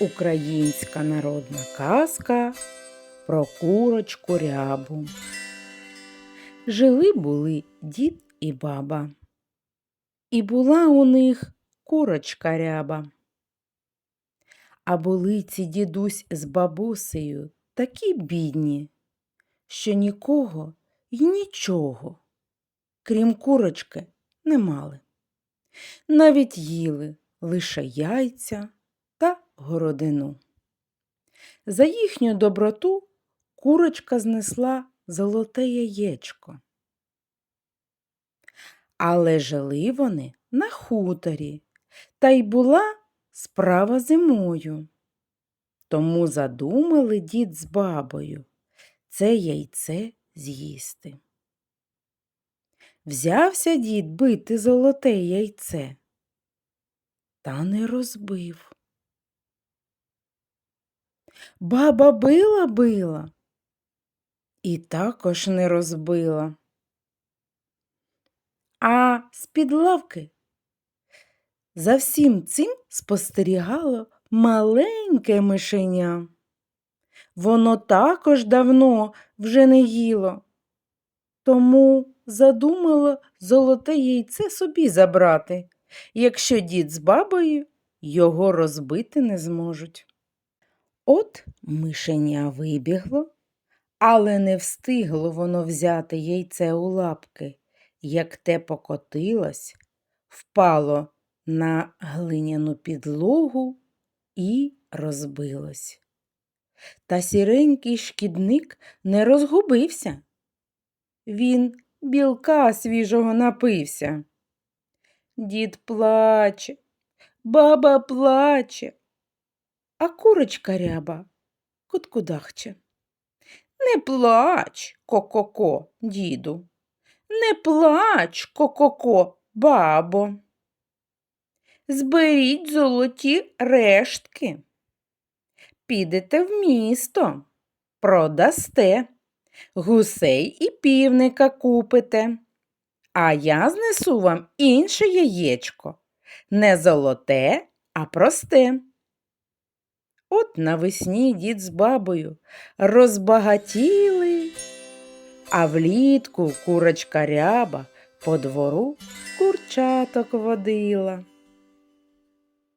Українська народна казка про курочку рябу. Жили були дід і баба. І була у них курочка ряба. А були ці дідусь з бабусею такі бідні, що нікого й нічого, крім курочки, не мали. Навіть їли лише яйця городину. За їхню доброту курочка знесла золоте яєчко. Але жили вони на хуторі, та й була справа зимою. Тому задумали дід з бабою це яйце з'їсти. Взявся дід бити золоте яйце, та не розбив. Баба била била і також не розбила. А з-під лавки за всім цим спостерігало маленьке мишеня. Воно також давно вже не їло, тому задумало золоте яйце собі забрати, якщо дід з бабою його розбити не зможуть. От мишеня вибігло, але не встигло воно взяти яйце у лапки, як те покотилось, впало на глиняну підлогу і розбилось. Та сіренький шкідник не розгубився. Він білка свіжого напився. Дід плаче, баба плаче, а курочка ряба куткудахче. Не плач, ко-ко-ко, діду, не плач, ко-ко-ко, бабо. Зберіть золоті рештки. Підете в місто, продасте, гусей і півника купите. А я знесу вам інше яєчко, не золоте, а просте. От навесні дід з бабою розбагатіли, а влітку курочка ряба по двору курчаток водила.